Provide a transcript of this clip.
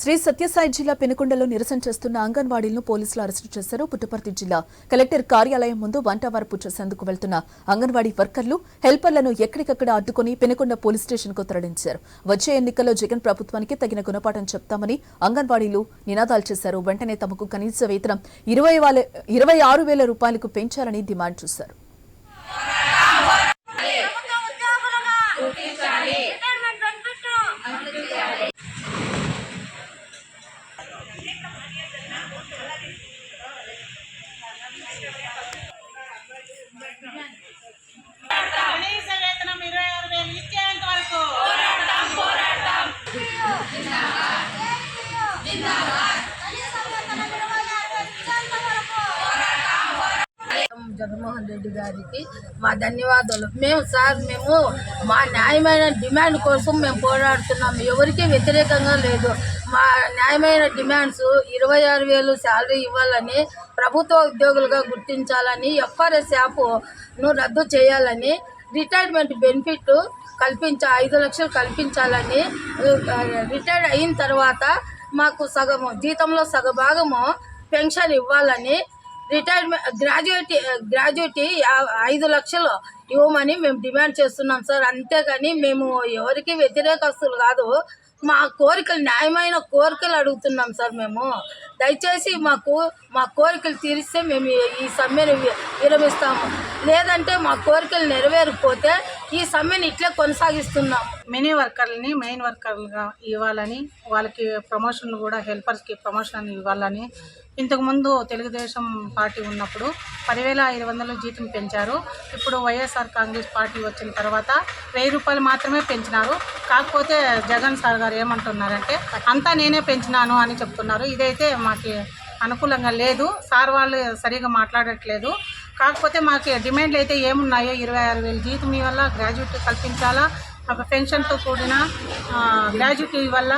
శ్రీ సత్యసాయి జిల్లా పెనుకొండలో నిరసన చేస్తున్న అంగన్వాడీలను పోలీసులు అరెస్టు చేశారు. పుట్టపర్తి జిల్లా కలెక్టర్ కార్యాలయం ముందు వంటవార్పు చేసేందుకు వెళ్తున్న అంగన్వాడీ వర్కర్లు హెల్పర్లను ఎక్కడికక్కడ అడ్డుకుని పెనుకొండ పోలీస్ స్టేషన్కు తరలించారు. వచ్చే ఎన్నికల్లో జగన్ ప్రభుత్వానికి తగిన గుణపాఠం చెప్తామని అంగన్వాడీలు నినాదాలు చేశారు. వెంటనే తమకు కనీస వేతనం ఇరవై ఇరవై ఆరు వేల రూపాయలకు పెంచాలని డిమాండ్ చేశారు. జగన్మోహన్ రెడ్డి గారికి మా ధన్యవాదాలు. మేము సార్ మేము మా న్యాయమైన డిమాండ్ కోసం మేము పోరాడుతున్నాము ఎవరికి వ్యతిరేకంగా లేదు. మా న్యాయమైన డిమాండ్స్ ఇరవై ఆరు వేలు శాలరీ ఇవ్వాలని ప్రభుత్వ ఉద్యోగులుగా గుర్తించాలని ఎఫ్ఆర్ఎస్ యాప్ను రద్దు చేయాలని రిటైర్మెంట్ బెనిఫిట్ కల్పించ ఐదు లక్షలు కల్పించాలని రిటైర్డ్ అయిన తర్వాత మాకు సగము జీతంలో సగభాగము పెన్షన్ ఇవ్వాలని రిటైర్మెంట్ గ్రాడ్యుయేట్ గ్రాడ్యుయేటీ ఐదు లక్షలు ఇవ్వమని మేము డిమాండ్ చేస్తున్నాం సార్. అంతేగాని మేము ఎవరికి వ్యతిరేకస్తులు కాదు. మా కోరికలు న్యాయమైన కోరికలు అడుగుతున్నాం సార్ మేము. దయచేసి మాకు మా కోరికలు తీరిస్తే మేము ఈ- సమ్మెను విరమిస్తాము. లేదంటే మా కోరికలు నెరవేరకపోతే ఈ సమ్మెను ఇట్లే కొనసాగిస్తున్నాం. మినీ వర్కర్లని మెయిన్ వర్కర్లుగా ఇవ్వాలని వాళ్ళకి ప్రమోషన్లు కూడా హెల్పర్స్కి ప్రమోషన్ ఇవ్వాలని. ఇంతకుముందు తెలుగుదేశం పార్టీ ఉన్నప్పుడు పదివేల ఐదు వందలు జీతం పెంచారు. ఇప్పుడు వైఎస్ఆర్ కాంగ్రెస్ పార్టీ వచ్చిన తర్వాత వెయ్యి రూపాయలు మాత్రమే పెంచినారు. కాకపోతే జగన్ సార్ గారు ఏమంటున్నారంటే అంతా నేనే పెంచినాను అని చెప్తున్నారు. ఇదైతే మాకు అనుకూలంగా లేదు. సార్ వాళ్ళు సరిగా మాట్లాడట్లేదు. కాకపోతే మాకు డిమాండ్లు అయితే ఏమున్నాయో ఇరవై ఆరు వేలు జీతం వల్ల గ్రాడ్యుయేట్ కల్పించాలా ఒక పెన్షన్తో కూడిన గ్రాడ్యుయేట్ వల్ల